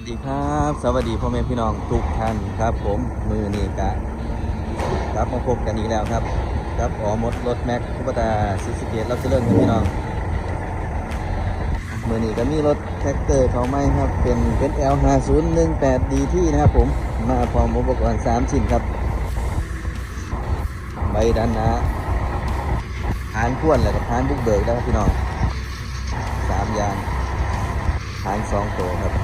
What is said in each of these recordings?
วัสดีครับ สวัสดีพ่อแม่พี่น้องทุกท่านครับ ผมมือนี้กะครับมาพบกันอีกแล้วครับ ครับอ๋อมดรถแม็กคุปตาซิสเกตรับเริญครับพี่น้องมือนี้ก็มีรถแท็กเตอร์เขาไหมครับ เป็นเป็น L 5 0 1 8 DT นะครับผมมาพร้อมอุปกรณ์3ชิ้นครับใบด้านน้าหานพ่วนแล้วก็หานบุกเบิกแล้วครับพี่น้องสามอย่างหานสองตัวครับ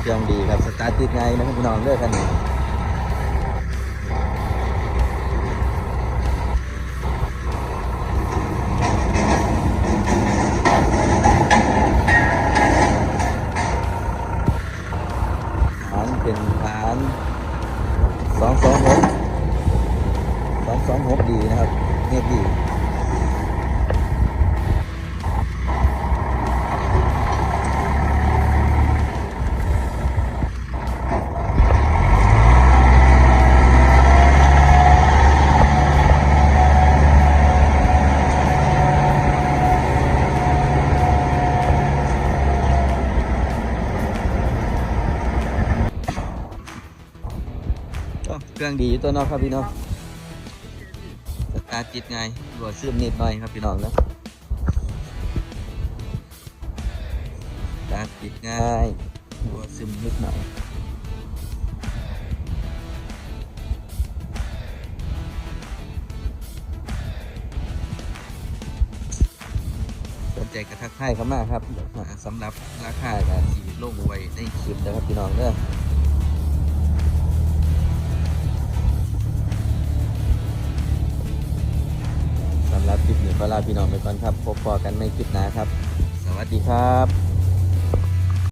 เครื่องดีครับสตาร์ทติดไงายนะครับพี่น้องเลือกคันนี้ฐานเป็นฐานสองสองหกสองสองหกดีนะครับเงียบดี เครื่องดีอยู่ตัวนอกครับพี่น้องสตาร์ติดไงายรวดซึมนิดหน่อยครับพี่น้องนะสตาร์ติดง่ายรวดซึมนิดหน่อยสนใจกระทักทายเข้ามาครับสำหรับราคาการสีโลงไว้ในคลิปนะครับพี่น้องเด้อสำหรับคลิปนี้ก็ลาพี่น้องไปก่อนครับ พบกันในคลิปหน้าครับ สวัสดีครับ